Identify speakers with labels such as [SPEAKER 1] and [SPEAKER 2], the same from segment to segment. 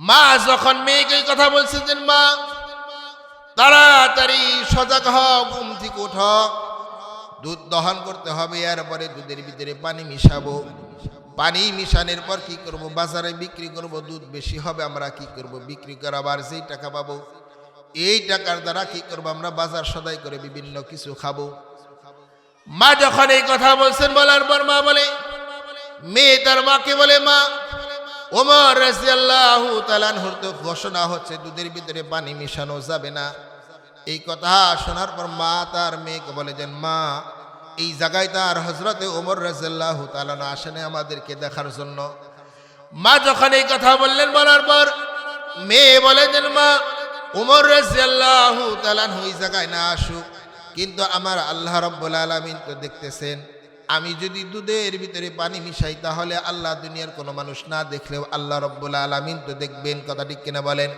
[SPEAKER 1] মা যখন মেয়েকে কথা বলছেন যে, মা, তাড়াতাড়ি সজাগ হও, ঘুম থেকে উঠ দুধ দহন করতে হবে, এরপরে দুধের ভিতরে পানি মিশাবো। পানি মিশানোর পর কি করব? বাজারে বিক্রি করব, দুধ বেশি হবে, আমরা কি করব? বিক্রি করে আবার যেই টাকা পাবো। এই টাকার দ্বারা কি করব? আমরা বাজার সদাই করে বিভিন্ন কিছু খাব। মা যখন এই কথা বলছেন, বলার পর মা বলে, মেয়ে তার মাকে বলে, মা ওমর রাজিয়াল্লাহু তালানহুর তো ঘোষণা হচ্ছে, দুধের ভিতরে পানি মিশানো যাবে না। এই কথা শোনার পর মা তার মেয়েকে বলে যেন মা, এই জায়গায় তার হজরতে ওমর রাজিয়াল্লাহু তালানো আসেনে আমাদেরকে দেখার জন্য। মা যখন এই কথা বললেন, বলার পর মেয়ে বলে যেন মা উমর রাজিয়াল্লাহু তালান ওই জায়গায় না আসুক, কিন্তু আমার আল্লাহ রব্বুল আলমিন তো দেখতেছেন। আমি যদি দুধের ভিতরে পানি মিশাই, তাহলে আল্লাহ দুনিয়ার কোনো মানুষ না দেখলেও আল্লাহ রব্বুল আলমিন তো দেখবেন, কথা ঠিক কিনা বলেন?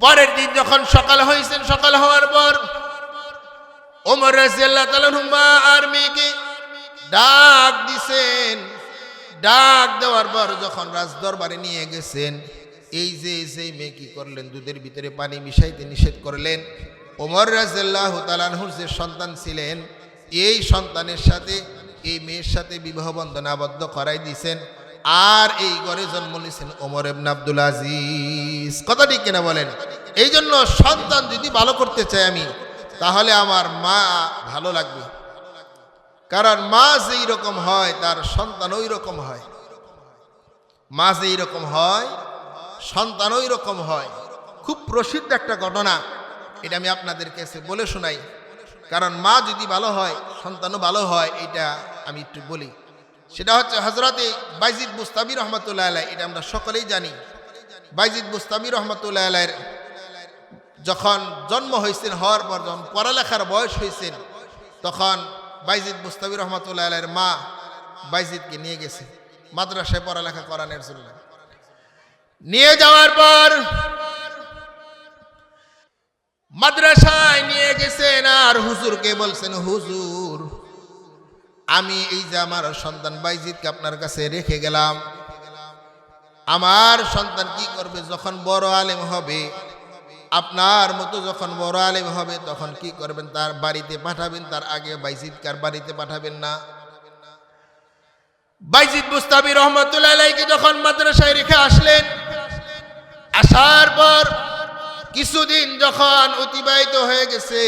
[SPEAKER 1] পরের দিন যখন সকাল হয়েছেন, সকাল হওয়ার পর ওমর রাজিয়াল্লাহ আর মেয়েকে ডাক দিছেন। ডাক দেওয়ার পর যখন রাজ দরবারে নিয়ে গেছেন, এই যে সেই মেয়ে কি করলেন? দুধের ভিতরে পানি মিশাইতে নিষেধ করলেন। ওমর রাজাল্লাহ তালানহুর যে সন্তান ছিলেন এই সন্তানের সাথে, এই মেয়ের সাথে বিবাহ বন্ধন আবদ্ধ করাই দিয়েছেন আর এই ঘরে জন্ম নিয়েছেন ওমর এবন আব্দুল আজিজ। কথা ঠিক কিনা বলেন? এই জন্য সন্তান যদি ভালো করতে চাই আমি, তাহলে আমার মা ভালো লাগবে। কারণ মা যেই রকম হয়, তার সন্তান ওই রকম হয়। মা যেই রকম হয়, সন্তান ওই রকম হয়। খুব প্রসিদ্ধ একটা ঘটনা, এটা আমি আপনাদের কাছে বলে শোনাই। কারণ মা যদি ভালো হয়, সন্তানও ভালো হয়, এটা আমি একটু বলি। সেটা হচ্ছে হজরতে বাইজিদ বুস্তাবি রহমতুল্লাহ আলাই এটা আমরা সকলেই জানি। বাইজিদ বুস্তাবি রহমতুল্লাহ আলাইয়ের যখন জন্ম হয়েছেন হওয়ার পর যখন পড়ালেখার বয়স হয়েছেন তখন বাইজিদ মুস্তাবি রহমতুল্লাহ আলের মা বাইজিদকে নিয়ে গেছে। মাদ্রাসায় পড়ালেখা করানোর জন্য। নিয়ে যাওয়ার পর মাদ্রাসায় নিয়ে গেছেন আর হুজুরকে বলছেন, হুজুর, আমি এই যে আমার সন্তান বাইজিদকে আপনার কাছে রেখে গেলাম। আমার সন্তান কি করবে যখন বড় আলেম হবে? আপনার মতো যখন বড় আলেম হবে, তখন কি করবেন? তার বাড়িতে পাঠাবেন? তার আগে বাইজিদকার বাড়িতে পাঠাবেন না? বাইজিদ মুস্তাবি রহমতুল্লাহকে যখন মাদ্রাসায় রেখে আসলেন, আসার পর কিছুদিন যখন অতিবাহিত হয়ে গেছে,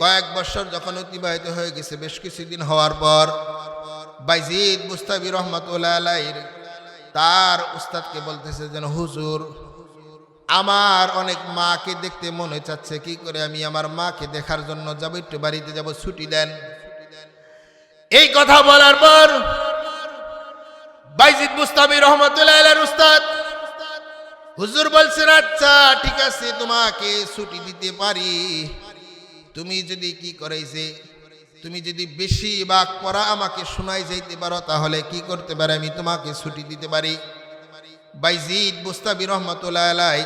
[SPEAKER 1] কয়েক বছর যখন অতিবাহিত হয়ে গেছে, বেশ কিছুদিন হওয়ার পর বাইজিদ মুস্তাবি রহমতুল্লাহ তার উস্তাদকে বলতেছে যেন, হুজুর, আমার অনেক মাকে দেখতে মনে চাচ্ছে, কি করে আমি আমার মাকে দেখার জন্য যাব? একটু বাড়িতে যাব, ছুটি দেন। এই কথা বলার পর বাইজিদ মুস্তাবি রহমতুল্লাহ উস্তাদ হুজুর বলছেন আচ্ছা ঠিক আছে, তোমাকে ছুটি দিতে পারি। তুমি যদি কি করাইছে তুমি যদি বেশি বাক পড়া আমাকে শোনাই যাইতে পারো, তাহলে কি করতে পারে আমি? তোমাকে ছুটি দিতে পারি। বাইজিদ মুস্তাবি রহমতুল্লাহ আলাই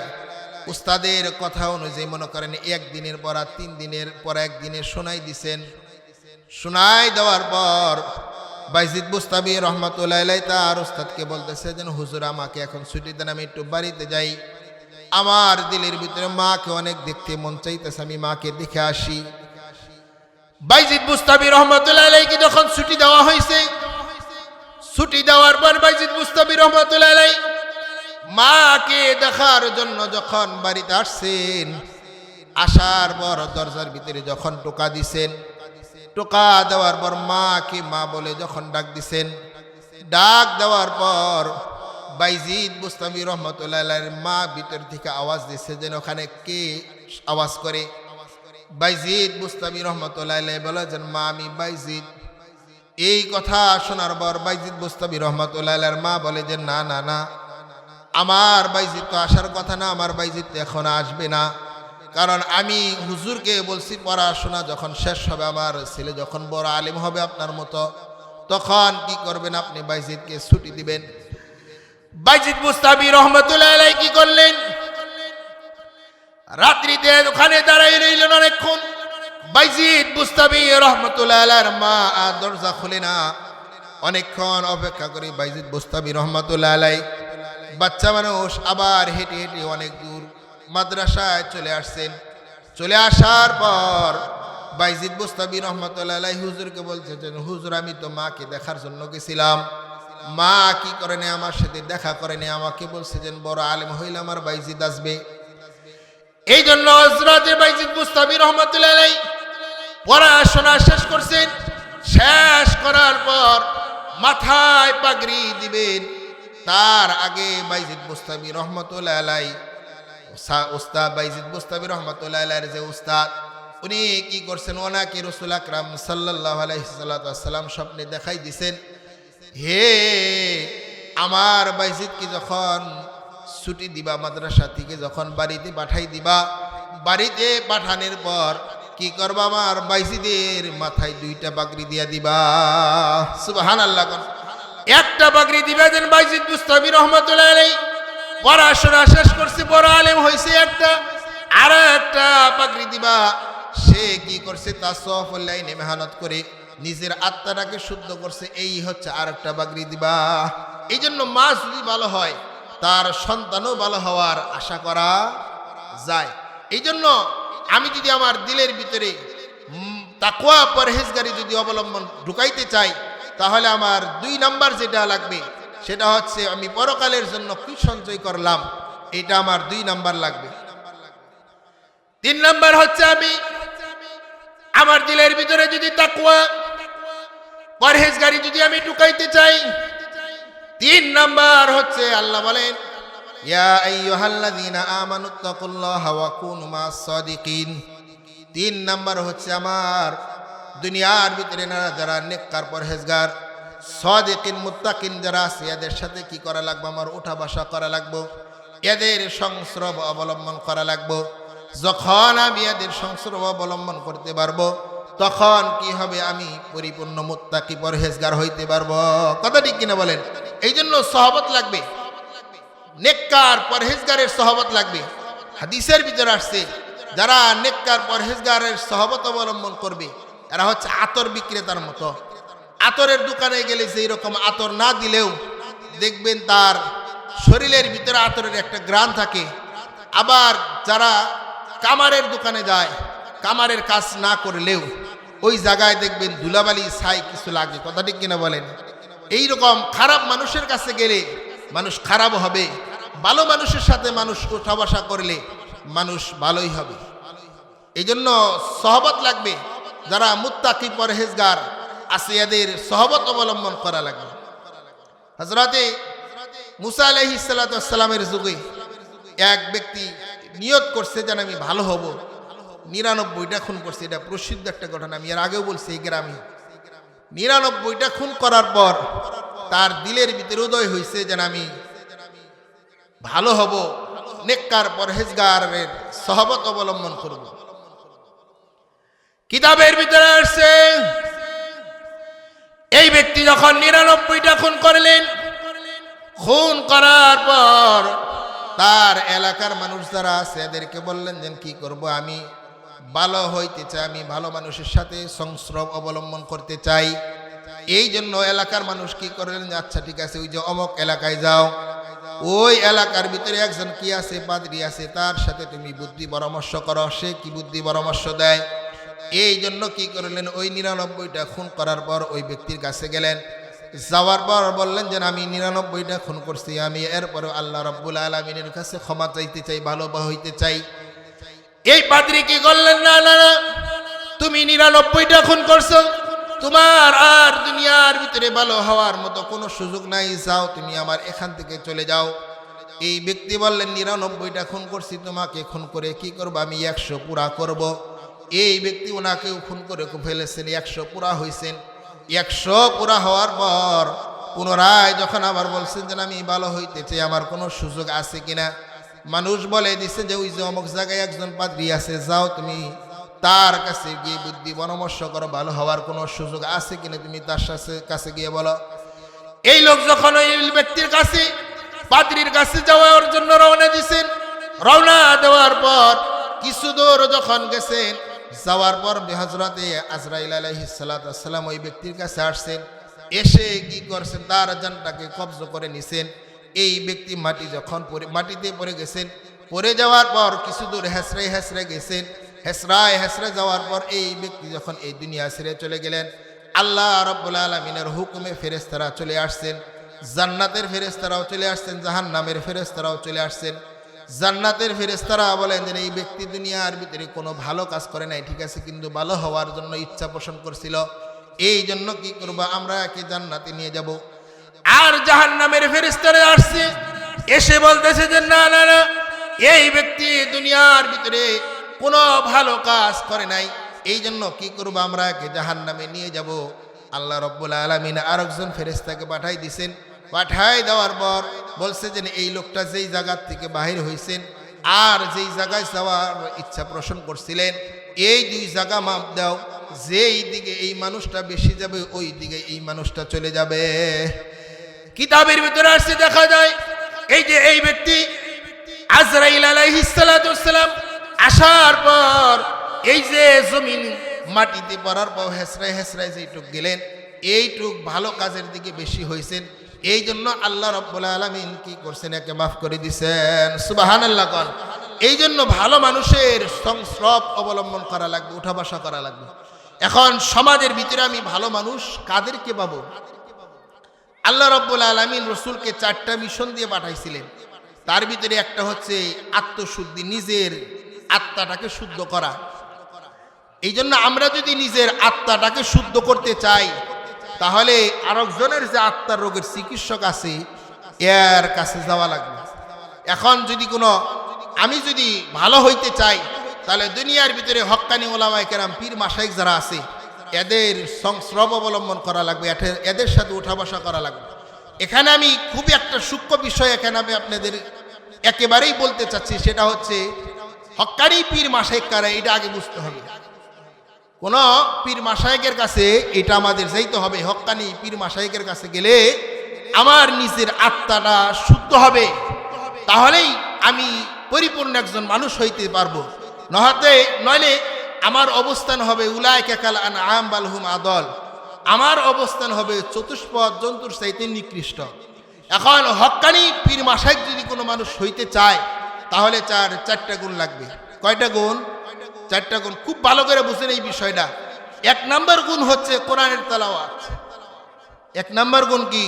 [SPEAKER 1] উস্তাদের কথা অনুযায়ী মনে করেন একদিনের পর আর তিন দিনের পর একদিনে শোনাই দিছেন। শোনাই দেওয়ার পর বাইজিদ মুস্তাবি রহমতুল্লাহ তার ওস্তাদকে বলতেছে যেন, হুজুর, আমাকে এখন ছুটি দেন, আমি একটু বাড়িতে যাই। আমার দিলের ভিতরে মাকে অনেক দেখতে মন চাইতেছে, আমি মাকে দেখে আসি। বাইজিদ মুস্তাবি রহমতুল্লাহ আলাইকে যখন ছুটি দেওয়া হয়েছে, ছুটি দেওয়ার পর বাইজিদ মুস্তাবি রহমতুল্লাহ মাকে দেখার জন্য যখন বাড়িতে আসছেন, আসার পর দরজার ভিতরে যখন টোকা দিছেন টোকা দেওয়ার পর মাকে মা বলে যখন ডাক দিছেন, ডাক দেওয়ার পর বাইজিদ মুস্তামি রহমতুল্লাহ মা ভিতর থেকে আওয়াজ দিচ্ছে যেন ওখানে কে আওয়াজ করে। বাইজিদ মুস্তামি রহমতুল্লাহ বলে যেন মা, আমি বাইজিদ। এই কথা শোনার পর বাইজিদ মুস্তাবি রহমতুল্লাহ মা বলে যে, না না না, আমার বাইজিৎ তো আসার কথা না, আমার বাইজিৎ তো এখন আসবে না। কারণ আমি হুজুরকে বলছি, পড়াশোনা যখন শেষ হবে, আমার ছেলে যখন বড় আলিম হবে আপনার মতো, তখন কি করবেন আপনি? বাইজিদকে ছুটি দিবেন। বাইজিদ মুস্তাবি রহমতুল্লাহ কি করলেন? রাত্রিতে ওখানে দাঁড়াই রইলেন অনেকক্ষণ। বাইজিদ মুস্তাবি রহমতুল্লাহ মা আর দরজা খুলে না। অনেকক্ষণ অপেক্ষা করে বাইজিদ মুস্তাবি রহমতুল্লাহ বাচ্চা মানুষ আবার হেঁটে হেঁটে অনেক দূর মাদ্রাসায় চলে আসছেন। চলে আসার পর বাইজিদ বুস্তাবি রহমতুল্লাহ হুজুরকে বলছে যে, হুজুর, আমি তো মাকে দেখার জন্য গেছিলাম। মা কি করেনি আমার সাথে? দেখা করেনি আমাকে। বলছে যে, বড় আলেম হইলে আমার বাইজিদ আসবে। এই জন্য হজরতের বাইজিদ মুস্তাবি রহমতুল্লাহ পড়াশোনা শেষ করছেন। শেষ করার পর মাথায় পাগড়ি দিবেন। তার আগে বাইজিদ মুস্তাবি রহমতুল্লাহ ওস্তাদ বাইজিদ মুস্তাবি রহমতুল্লাহ যে উস্তাদ, উনি কি করছেন? ওনাকে রসুল আকরাম সাল্লাহ আলাইসাল্লাম স্বপ্নে দেখাই দিছেন। হে, আমার বাইজিদকে যখন ছুটি দিবা, মাদ্রাসা থেকে যখন বাড়িতে পাঠাই দিবা, বাড়িতে পাঠানোর পর কি করবা? আমার বাইজিদের মাথায় দুইটা বাকরি দিয়া দিবা। সুবাহান আল্লাহ একটা বাকরি দিবা যেন বাইজিদ মুস্তাবি রহমতুল্লাহ আলাই পড়াশোনা শেষ করছে, বড় আলেম হয়েছে একটা। আর একটা পাগড়ি দিবা। সে কি করছে? তা সফল্লাইনে মেহনত করে নিজের আত্মাটাকে শুদ্ধ করছে। এই হচ্ছে আর একটা বাগরি দিবা। এই জন্য মা যদি ভালো হয়, তার সন্তানও ভালো হওয়ার আশা করা যায়। এই জন্য আমি যদি আমার দিলের ভিতরে তাকুয়া পরহেজগারি যদি অবলম্বন ঢুকাইতে চাই, তাহলে আমার দুই নাম্বার যেটা লাগবে সেটা হচ্ছে আমি পরকালের জন্য কি সঞ্চয় করলাম, এটা আমার দুই নাম্বার লাগবে। তিন নাম্বার হচ্ছে আমি আমার দিলের ভিতরে যদি তাকুয়া পরহেজগারি যদি আমি ঢুকাইতে চাই। তিন নাম্বার হচ্ছে আল্লাহ বলেন তিন নাম্বার হচ্ছে আমার দুনিয়ার ভিতরে যারা নেককার পরহেজগার সদিকিন, মুত্তাকিন যারা আছে, এদের সাথে কি করা লাগবে? আমার উঠা বসা করা লাগবো। এদের সংস্রব অবলম্বন করা লাগবো। যখন আমি এদের সংস্রব অবলম্বন করতে পারব, তখন কি হবে? আমি পরিপূর্ণ মুত্তাকি পরহেজগার হইতে পারব। কথা ঠিক কিনা বলেন? এই জন্য সহবত লাগবে। নেককার পরহেজগারের সহবত লাগবে। হাদিসের ভিতরে আসছে, যারা নেককার পরহেজগারের সহবত অবলম্বন করবে, এরা হচ্ছে আতর বিক্রেতার মতো। আতরের দোকানে গেলে সেই রকম আতর না দিলেও দেখবেন তার শরীরের ভিতরে আতরের একটা গ্রান থাকে। আবার যারা কামারের দোকানে যায়, কামারের কাজ না করলেও ওই জায়গায় দেখবেন ধুলাবালি ছাই কিছু লাগে। কথা ঠিক কিনা বলেন? এই রকম খারাপ মানুষের কাছে গেলে মানুষ খারাপ হবে। ভালো মানুষের সাথে মানুষ উঠা বসা করলে মানুষ ভালোই হবে। এই জন্য সহবত লাগবে। যারা মুত্তাকি পরহেজগার আছে এদের সহবত অবলম্বন করা লাগবে হজরতে মুসা আলহি সাল্লামের যুগে এক ব্যক্তি নিয়ত করছে যেন আমি ভালো হব। নিরানব্বইটা খুন করছে, এটা প্রসিদ্ধ একটা ঘটনা, আমি এর আগেও বলছি এই গ্রামে। নিরানব্বইটা খুন করার পর তার দিলের ভিতরে উদয় হয়েছে যেন আমি ভালো হব, নেককার পরহেজগারের সহবত অবলম্বন করব। কিতাবের ভিতরে আসছে এই ব্যক্তি যখন নিরানব্বইটা খুন করলেন, খুন করার পর তার এলাকার মানুষ যারা আছে, এদেরকে বললেন যে, কি করব আমি? ভালো হইতে চাই, আমি ভালো মানুষের সাথে সংস্রব অবলম্বন করতে চাই। এই জন্য এলাকার মানুষ কি করলেন যে আচ্ছা ঠিক আছে, ওই যে অমক এলাকায় যাও। ওই এলাকার ভিতরে একজন কি আছে, পাদ্রি আছে, তার সাথে তুমি বুদ্ধি পরামর্শ করো। সে কি বুদ্ধি পরামর্শ দেয়? এই জন্য কি করলেন? ওই নিরানব্বইটা খুন করার পর ওই ব্যক্তির কাছে গেলেন। যাওয়ার পর বললেন যে আমি নিরানব্বইটা খুন করছি। আমি এরপরে আল্লাহ রব্বুল আলমিনের কাছে ক্ষমা চাইতে চাই ভালো হইতে চাই। এই পাদ্রি কি করলেন? না না না। তুমি নিরানব্বইটা খুন করছ। তোমার আর দুনিয়ার ভিতরে ভালো হওয়ার মতো কোনো সুযোগ নাই। যাও, তুমি আমার এখান থেকে চলে যাও। এই ব্যক্তি বললেন, নিরানব্বইটা খুন করছি। তোমাকে খুন করে কি করব? আমি একশো পুরা করব। এই ব্যক্তি ওনাকেও খুন করে ফেলেছেন, একশো পুরা হয়েছেন একশো পুরা হওয়ার পর পুনরায় যখন আবার বলছেন যে আমি ভালো হইতে চাই আমার কোনো সুযোগ আছে কিনা? মানুষ বলে দিছে যে, ওই যে অমুক জায়গায় একজন পাদ্রী আছে, যাও তুমি তার কাছে গিয়ে বুদ্ধি পরামর্শ করো, ভালো হওয়ার কোনো সুযোগ আছে কিনা তুমি তার সাথে কাছে গিয়ে বলো। এই লোক যখন ওই ব্যক্তির কাছে, পাদ্রির কাছে যাওয়ার জন্য রওনা দিছেন, রওনা দেওয়ার পর কিছু দূর যখন গেছেন যাওয়ার পর হজরতে আজরাইল আলহিসাল্লাম ওই ব্যক্তির কাছে আসছেন। এসে কি করছেন? তার জানটাকে কবজ করে নিছেন। এই ব্যক্তি মাটি যখন মাটিতে পড়ে গেছেন। পড়ে যাওয়ার পর কিছু দূর হেসরে হেসরে গেছেন। হেসরায় হেসরে যাওয়ার পর এই ব্যক্তি যখন এই দুনিয়া ছেড়ে চলে গেলেন, আল্লাহ রব্বুল আলমিনের হুকুমে ফেরেস্তারা চলে আসছেন। জান্নাতের ফেরেস্তারাও চলে আসছেন, জাহান্নামের ফেরেস্তারাও চলে আসছেন। জান্নাতের ফেরেস্তারা বলেন যে, এই ব্যক্তি দুনিয়ার ভিতরে কোনো ভালো কাজ করে নাই, ঠিক আছে, কিন্তু ভালো হওয়ার জন্য ইচ্ছা পোষণ করছিল। এই জন্য কি করব? আমরা একে জান্নাতে নিয়ে যাব। আর জাহান্নামের ফেরেস্তারা আসছে, এসে বলতেছে যে, না না না, এই ব্যক্তি দুনিয়ার ভিতরে কোনো ভালো কাজ করে নাই। এই জন্য কি করব? আমরা একে জাহান্নামে নিয়ে যাব। আল্লাহ রব্বুল আলমিন আরেকজন ফেরেস্তাকে পাঠাই দিছেন পাঠাই দেওয়ার পর বলছে যে এই লোকটা যেই জায়গার থেকে বাহির হয়েছেন আর যেই জায়গায় যাওয়ার ইচ্ছা পোষণ করছিলেন, এই দুই জায়গা মাপ দাও, যেই দিকে এই মানুষটা বেশি যাবে, ওই দিকে এই মানুষটা চলে যাবে। কিতাবের ভিতরে আসছে দেখা যায়, এই যে এই ব্যক্তি আজরাইল আলাইহিসসালাম আসার পর এই যে জমিন মাটিতে পড়ার পর হেসরায় হেসরায় যেইটুক গেলেন, এইটুক ভালো কাজের দিকে বেশি হয়েছেন এই জন্য আল্লাহ রব্বুল আলমিন কি করছেন, একে মাফ করে দিছেন। সুবাহান আল্লাহ কন। এই জন্য ভালো মানুষের সংস্রব অবলম্বন করা লাগবে, উঠা বসা করা লাগবে। এখন সমাজের ভিতরে আমি ভালো মানুষ কাদেরকে পাবো? আল্লাহ রব্বুল আলমিন রসুলকে চারটা মিশন দিয়ে পাঠাইছিলেন। তার ভিতরে একটা হচ্ছে আত্মশুদ্ধি, নিজের আত্মাটাকে শুদ্ধ করা। এই জন্য আমরা যদি নিজের আত্মাটাকে শুদ্ধ করতে চাই তাহলে আরেকজনের যে আত্মার রোগের চিকিৎসক আছে, এর কাছে যাওয়া লাগবে। এখন যদি কোনো, আমি যদি ভালো হইতে চাই, তাহলে দুনিয়ার ভিতরে হক্কানি ওলামায় কেরাম, পীর মাসাইক যারা আছে, এদের সংস্রব অবলম্বন করা লাগবে এদের সাথে উঠা বসা করা লাগবে। এখানে আমি খুবই একটা সূক্ষ্ম বিষয় এখানে আমি আপনাদের একেবারেই বলতে চাচ্ছি, সেটা হচ্ছে হক্কানি পীর মাসাইক কারা, এটা আগে বুঝতে হবে। কোন পীর মাসায়েকের কাছে এটা আমাদের যাইতে হবে। হক্কানি পীর মাসায়েকের কাছে গেলে আমার নিজের আত্মাটা শুদ্ধ হবে। তাহলেই আমি পরিপূর্ণ একজন মানুষ হইতে পারব। নহতে নইলে আমার অবস্থান হবে উলায় কেকাল আন আম বালহুম আদল। আমার অবস্থান হবে চতুষ্পদ জন্তুর চাইতে নিকৃষ্ট। এখন হক্কানি পীর মাসায়েক যদি কোনো মানুষ হইতে চায়, তাহলে চার চারটা গুণ লাগবে। কয়টা গুণ? চারটা গুণ। খুব ভালো করে বুঝেন এই বিষয়টা। এক নাম্বার গুণ হচ্ছে কোরআনের তেলাওয়াত। এক নাম্বার গুণ কি?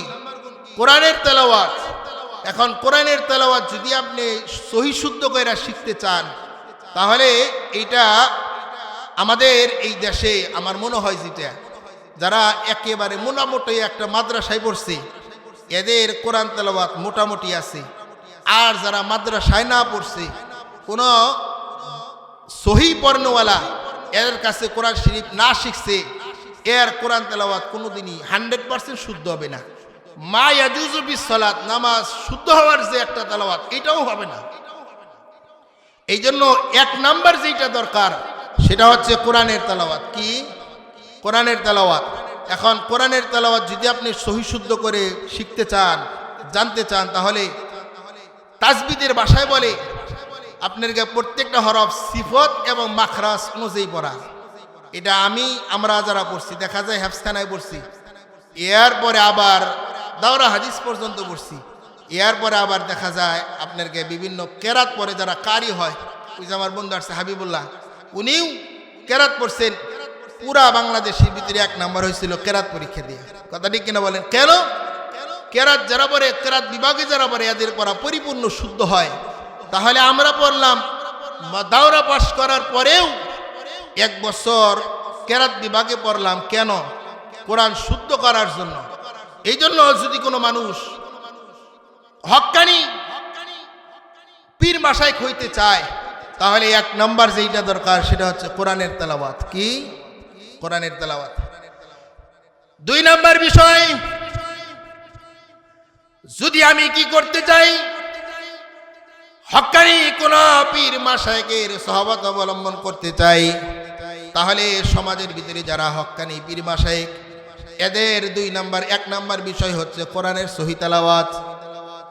[SPEAKER 1] কোরআনের তেলাওয়াত। এখন কোরআনের তেলাওয়াত যদি আপনি সহি শুদ্ধ করে শিখতে চান, তাহলে এটা আমাদের এই দেশে আমার মনে হয় যেটা, যারা একেবারে মোটামুটি একটা মাদ্রাসায় পড়ছে, এদের কোরআন তেলাওয়াত মোটামুটি আছে। আর যারা মাদ্রাসায় না পড়ছে, কোনো সহি পর্ণওয়ালা এর কাছে কোরআন শরীফ না শিখছে, এর কোরআন তেলাওয়াত কোনোদিনই হান্ড্রেড পার্সেন্ট শুদ্ধ হবে না। মা ইয়াজুজু বিসলাত নামাজ শুদ্ধ হওয়ার যে একটা তেলাওয়াত, এটাও হবে না। এই জন্য এক নাম্বার যেটা দরকার, সেটা হচ্ছে কোরআনের তেলাওয়াত। কি? কোরআনের তেলাওয়াত। এখন কোরআনের তেলাওয়াত যদি আপনি সহি শুদ্ধ করে শিখতে চান, জানতে চান, তাহলে তাজবিদের ভাষায় বলে আপনার প্রত্যেকটা হরফ, সিফত এবং মাখরাস অনুযায়ী পড়া। এটা আমি, আমরা যারা পড়ছি, দেখা যায় হেফসখানায় পড়ছি। এর পরে আবার দাওরা হাদিস পর্যন্ত পড়ছি। এর পরে আবার দেখা যায় আপনারকে বিভিন্ন কেরাত পরে যারা কারি হয়, ওই যে আমার বন্ধু আসছে হাবিবুল্লাহ, উনিও কেরাত পড়ছেন। পুরা বাংলাদেশের ভিতরে এক নাম্বার হয়েছিল কেরাত পরীক্ষা দিয়ে। কথা ঠিক কিনা বলেন? কেন? কেরাত যারা পরে কেরাত বিভাগে যারা পরে এদের পড়া পরিপূর্ণ শুদ্ধ হয়। তাহলে আমরা পড়লাম, দাওরা পাশ করার পরেও এক বছর কেরাত বিভাগে পড়লাম। কেন? কোরআন শুদ্ধ করার জন্য। এই জন্য যদি কোনো মানুষ হক্কানি পীর মাসায় হইতে চায়, তাহলে এক নম্বর যেইটা দরকার, সেটা হচ্ছে কোরআনের তেলাওয়াত। কি? কোরআনের তেলাওয়াত। দুই নম্বর বিষয়, যদি আমি কি করতে চাই হক্কানি কোন পীর মাসায়কের সহবত অবলম্বন করতে চাই, তাহলে সমাজের ভিতরে যারা হক্কানি পীর মাসায়েক এদের দুই নাম্বার, এক নাম্বার বিষয় হচ্ছে কোরআনের সহি তালাওয়াত।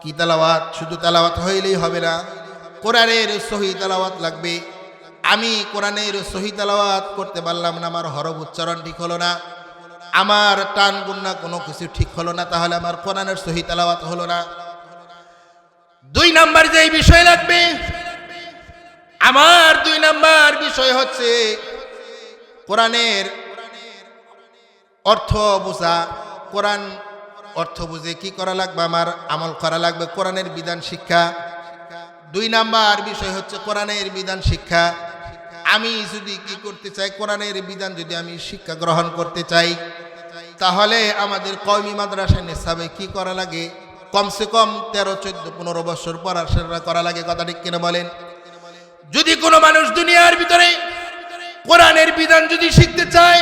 [SPEAKER 1] কি তালাওয়াত? শুধু তালাওয়াত হইলেই হবে না, কোরআনের সহি তালাওয়াত লাগবে। আমি কোরআনের সহি তালাওয়াত করতে পারলাম না, আমার হরব উচ্চারণ ঠিক হলো না, আমার টান গুন্না কোনো কিছু ঠিক হলো না, তাহলে আমার কোরআনের সহি তালাওয়াত হলো না। দুই নাম্বার যেই বিষয় লাগবে, আমার দুই নাম্বার বিষয় হচ্ছে কোরআনের অর্থ বোঝা। কোরআন অর্থ বুঝে কি করা লাগবে আমার? আমল করা লাগবে কোরআনের বিধান শিক্ষা। দুই নাম্বার বিষয় হচ্ছে কোরআনের বিধান শিক্ষা। আমি যদি কি করতে চাই, কোরআনের বিধান যদি আমি শিক্ষা গ্রহণ করতে চাই, তাহলে আমাদের কওমি মাদ্রাসায় নেশাবে কি করা লাগে? কমসে কম তেরো, চোদ্দ, পনেরো বছর পড়াশোনা করা লাগে কথা ঠিক কিনা বলেন? যদি কোনো মানুষ দুনিয়ার ভিতরে কোরআনের বিধান যদি শিখতে চায়,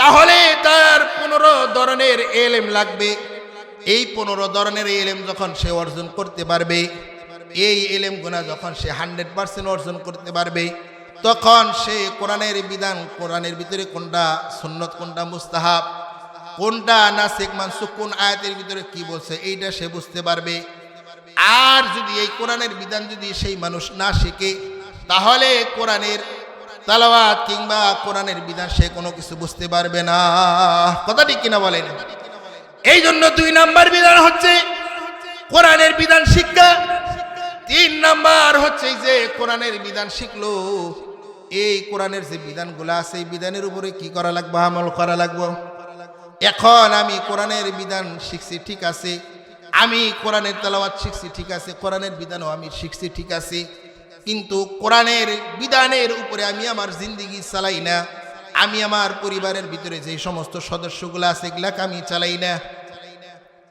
[SPEAKER 1] তাহলে তার পনেরো ধরনের এলেম লাগবে। এই পনেরো ধরনের এলেম যখন সে অর্জন করতে পারবে, এই এলেম গুণা যখন সে হান্ড্রেড পার্সেন্ট অর্জন করতে পারবে, তখন সে কোরআনের বিধান, কোরআনের ভিতরে কোনটা সুন্নত, কোনটা মুস্তাহাব কোনটা নাসিক মানসুক কোন আয়াতের ভিতরে কি বলছে, এইটা সে বুঝতে পারবে। আর যদি এই কোরআনের বিধান যদি সেই মানুষ না শিখে, তাহলে কোরআনের তালাওয়াত কিংবা কোরআনের বিধান সে কোনো কিছু বুঝতে পারবে না। কথাটি কিনা বলেন? এই জন্য দুই নাম্বার বিধান হচ্ছে কোরআনের বিধান শিক্ষা, তিন নাম্বার হচ্ছে যে কোরআনের বিধান শিখলো, এই কোরআনের যে বিধানগুলো আছে, এই বিধানের উপরে কি করা লাগবে, আমল করা লাগবে? এখন আমি কোরআনের বিধান শিখছি, ঠিক আছে? আমি কোরআনের তেলাওয়াত শিখছি, ঠিক আছে? কোরআনের বিধানও আমি শিখছি, ঠিক আছে? কিন্তু কোরআনের বিধানের উপরে আমি আমার জিন্দিগি চালাই না। আমি আমার পরিবারের ভিতরে যে সমস্ত সদস্যগুলো আছে, এগুলাকে আমি চালাই না।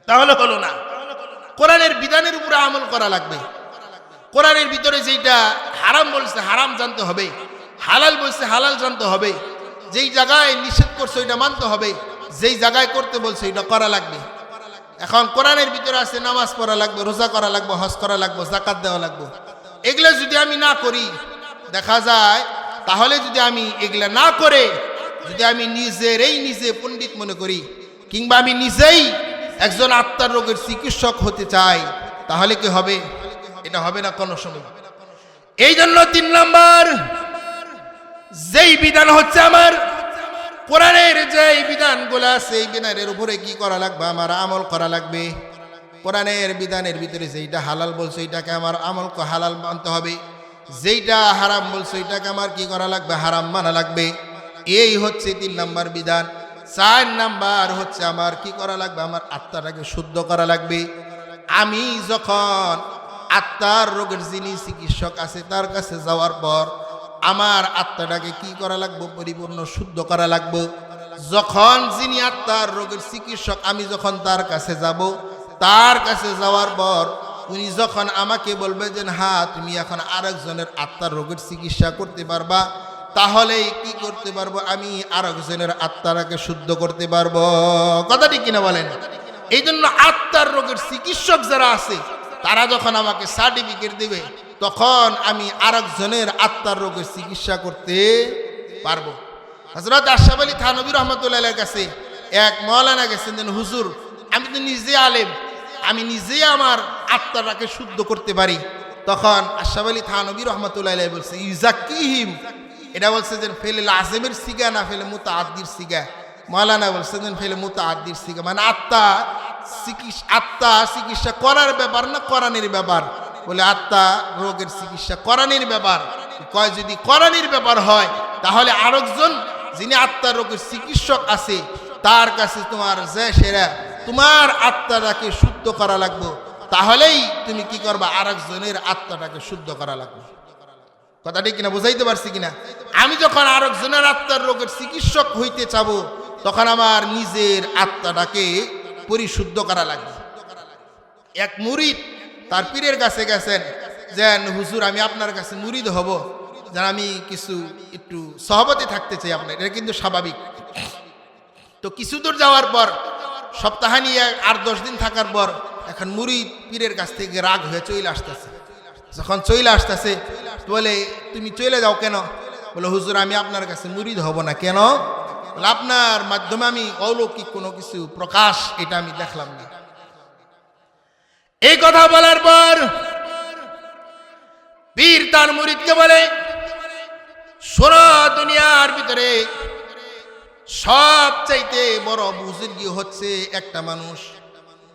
[SPEAKER 1] তাহলে হলো না। কোরআনের বিধানের উপরে আমল করা লাগবে। কোরআনের ভিতরে যেটা হারাম বলছে, হারাম জানতে হবে। হালাল বলছে, হালাল জানতে হবে। যেই জায়গায় নিষেধ করছে, ওইটা মানতে হবে। যেই জায়গায় করতে বলছে, এটা করা লাগবে। এখন কোরআনের ভিতরে আছে নামাজ পড়া লাগবে, রোজা করা লাগবে, হজ করা লাগবে জাকাত দেওয়া লাগবে। এগুলো যদি আমি না করি, দেখা যায়, তাহলে যদি আমি এগুলা না করে, যদি আমি নিজেরই নিজে পণ্ডিত মনে করি, কিংবা আমি নিজেই একজন আত্মার রোগের চিকিৎসক হতে চাই, তাহলে কি হবে? এটা হবে না কোনো সময়। এই জন্য তিন নম্বর, যেই বিধান হচ্ছে আমার কোরআনের যে বিধানগুলো আছে, এই বিধানের উপরে কি করা লাগবে? আমার আমল করা লাগবে। কোরআনের বিধানের ভিতরে যেইটা হালাল বলছে এইটাকে আমার আমল হালাল মানতে হবে। যেইটা হারাম বলছে, এটাকে আমার কি করা লাগবে? হারাম মানা লাগবে। এই হচ্ছে তিন নাম্বার বিধান। চার নাম্বার হচ্ছে আমার কি করা লাগবে? আমার আত্মাটাকে শুদ্ধ করা লাগবে। আমি যখন আত্মার রোগের যিনি চিকিৎসক আছে, তার কাছে যাওয়ার পর আমার আত্মাটাকে কি করা লাগবে? পরিপূর্ণ, শুদ্ধ করা লাগবে? যখন যিনি আত্মার রোগের চিকিৎসক, আমি যখন তার কাছে যাব, তার কাছে যাওয়ার পর উনি যখন আমাকে বলবে যে হ্যাঁ তুমি এখন আরেকজনের আত্মার রোগের চিকিৎসা করতে পারবা তাহলেই কি করতে পারব? আমি আরেকজনের আত্মাটাকে শুদ্ধ করতে পারব। কথাটি কিনা বলেন? এই জন্য আত্মার রোগের চিকিৎসক যারা আছে, তারা যখন আমাকে সার্টিফিকেট দেবে তখন আমি আরেকজনের আত্মার রোগের চিকিৎসা করতে পারব। হজরত আশাফ আলী থানবী রহমতুল্লাহ কাছে এক মৌলানা গেছেন যেন হুজুর, আমি তো নিজে আলেম, আমি নিজে আমার আত্মাটাকে শুদ্ধ করতে পারি। তখন আশাফ আলী থানবী রহমতুল্লাহ বলছে ইউজাকিহিম এটা বলছে যে, ফেলে আজমের সিগা না ফেলে মুতা আদির সিগা? মৌলানা বলছে যে, ফেলে মুতা আদির সিগা। মানে আত্মা চিকিৎসা আত্মা চিকিৎসা করার ব্যাপার না, করানের ব্যাপার। বলে, আত্মা রোগের চিকিৎসা করানির ব্যাপার। কয়, যদি করানির ব্যাপার হয়, তাহলে আরেকজন যিনি আত্মার রোগের চিকিৎসক আছে, তার কাছে তোমার যে সেরা, তোমার আত্মাটাকে শুদ্ধ করা লাগবে। তাহলেই তুমি কি করবা? আরেকজনের আত্মাটাকে শুদ্ধ করা লাগবে। কথাটি কিনা বুঝাইতে পারছি কিনা? আমি যখন আরেকজনের আত্মার রোগের চিকিৎসক হইতে চাবো, তখন আমার নিজের আত্মাটাকে পরিশুদ্ধ করা লাগবে। এক মুরিদ তার পীরের কাছে গেছেন, যেন হুজুর আমি আপনার কাছে মুরিদ হব, যেন আমি কিছু একটু সহবতে থাকতে চাই আপনার। এটা কিন্তু স্বাভাবিক। তো কিছু দূর যাওয়ার পর সপ্তাহানি এক- আট দশ দিন থাকার পর, এখন মুরিদ পীরের কাছ থেকে রাগ হয়ে চলে আসতেছে। যখন চলে আসতেছে বলে, তুমি চলে যাও কেন? বলে, হুজুর, আমি আপনার কাছে মুরিদ হব না কেন? বলে, আপনার মাধ্যমে আমি অলৌকিক কোনো কিছু প্রকাশ, এটা আমি দেখলাম না। এই কথা বলার পর পীর তার মুরিদকে বলে সোনা দুনিয়ার ভিতরে সব চাইতে বড় বুজুর্গি হচ্ছে একটা মানুষ।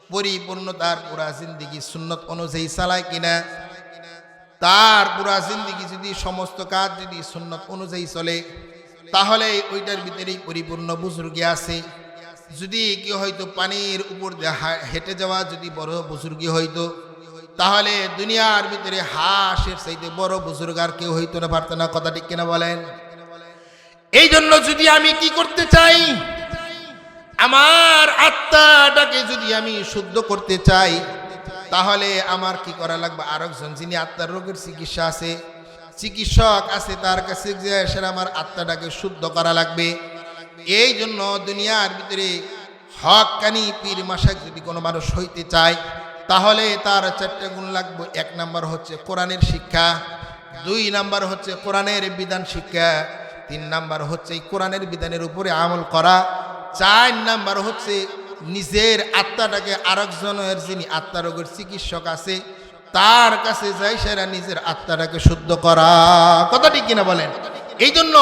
[SPEAKER 1] পরিপূর্ণতার পুরা জিন্দিগি সুন্নত অনুযায়ী চালায় কিনা? তার পুরা জিন্দিগি যদি সমস্ত কাজ যদি সুন্নত অনুযায়ী চলে, তাহলে ওইটার ভিতরেই পরিপূর্ণ বুজুর্গি আছে। যদি কেউ হয়তো পানির উপর হেঁটে যাওয়া যদি বড় বুজুর্গি হইতো তাহলে দুনিয়ার ভিতরে হাঁসের চাইতে বড় বুজুর্গ আর কেউ হইতো না, পারতো না, কথা ঠিক কিনা বলেন? এই জন্য যদি আমি কি করতে চাই, আমার আত্মাটাকে যদি আমি শুদ্ধ করতে চাই, তাহলে আমার কি করা লাগবে? আরেকজন যিনি আত্মার রোগের চিকিৎসা আছে, চিকিৎসক আছে, তার কাছে যে আমার আত্মাটাকে শুদ্ধ করা লাগবে। এই জন্য দুনিয়ার ভিতরে হকানি পীর মাসাক যদি কোনো মানুষ হইতে চায়, তাহলে তার চারটে গুণ লাগবে। এক নাম্বার হচ্ছে কোরআনের শিক্ষা, দুই নাম্বার হচ্ছে কোরআনের বিধান শিক্ষা, তিন নাম্বার হচ্ছে এই কোরআনের বিধানের উপরে আমল করা, চার নাম্বার হচ্ছে নিজের আত্মাটাকে আরেকজনের যিনি আত্মারোগের চিকিৎসক আছে, তার কাছে যাই সেরা নিজের আত্মাটাকে শুদ্ধ করা। কথাটি কিনা বলেন? এই জন্য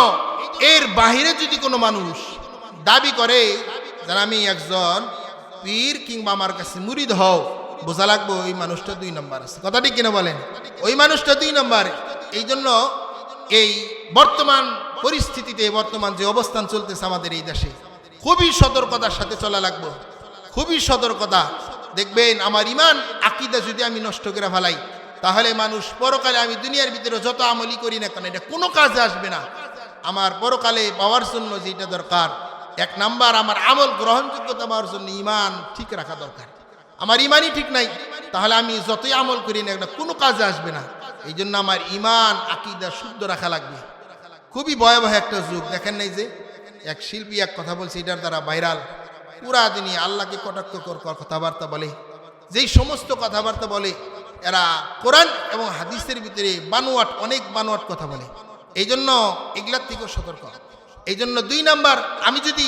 [SPEAKER 1] এর বাহিরে যদি কোনো মানুষ দাবি করে যে আমি একজন পীর কিংবা আমার কাছে মুরিদ হও, বোঝা লাগবো ওই মানুষটা দুই নম্বর আছে। কথা ঠিক কিনা বলেন? ওই মানুষটা দুই নম্বর। এই জন্য এই বর্তমান পরিস্থিতিতে, বর্তমান যে অবস্থান চলতেছে আমাদের এই দেশে, খুবই সতর্কতার সাথে চলা লাগবো। খুবই সতর্কতা। দেখবেন আমার ইমান, আকিদা যদি আমি নষ্ট করে ফেলাই, তাহলে মানুষ পরকালে আমি দুনিয়ার ভিতরে যত আমলি করি না কেন, এটা কোনো কাজে আসবে না। আমার পরকালে পাওয়ার জন্য যেটা দরকার। এক নাম্বার, আমার আমল গ্রহণযোগ্যতা পাওয়ার জন্য ইমান ঠিক রাখা দরকার। আমার ইমানই ঠিক নাই, তাহলে আমি যতই আমল করি না কোনো কাজে আসবে না। এই জন্য আমার ইমান আকিদা শুদ্ধ রাখা লাগবে। খুবই ভয়াবহ একটা যুগ। দেখেন নাই যে, এক শিল্পী এক কথা বলছে, এটার দ্বারা ভাইরাল। পুরা দিনই আল্লাহকে কটাক্ষ কর কথাবার্তা বলে। যেই সমস্ত কথাবার্তা বলে, এরা কোরআন এবং হাদিসের ভিতরে বানোয়াট, অনেক বানোয়াট কথা বলে। এই জন্য এগুলার থেকেও সতর্ক। এই জন্য দুই নাম্বার, আমি যদি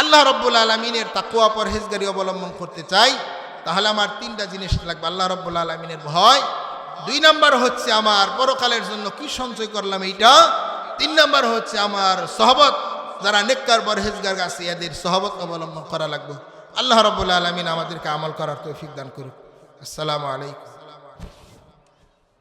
[SPEAKER 1] আল্লাহ রব্বুল আলমিনের তাকুয়া পরহেজগারি অবলম্বন করতে চাই, তাহলে আমার তিনটা জিনিস লাগবে, আল্লাহ রব্বুল আলমিনের ভয়। দুই নাম্বার হচ্ছে আমার পরকালের জন্য কি সঞ্চয় করলাম এইটা। তিন নাম্বার হচ্ছে আমার সহবত, যারা নেককার পরহেজগার আছে, এদের সহবত অবলম্বন করা লাগবে। আল্লাহ রব্বুল আলমিন আমাদেরকে আমল করার তৌফিক দান করুক। আসসালামু আলাইকুম।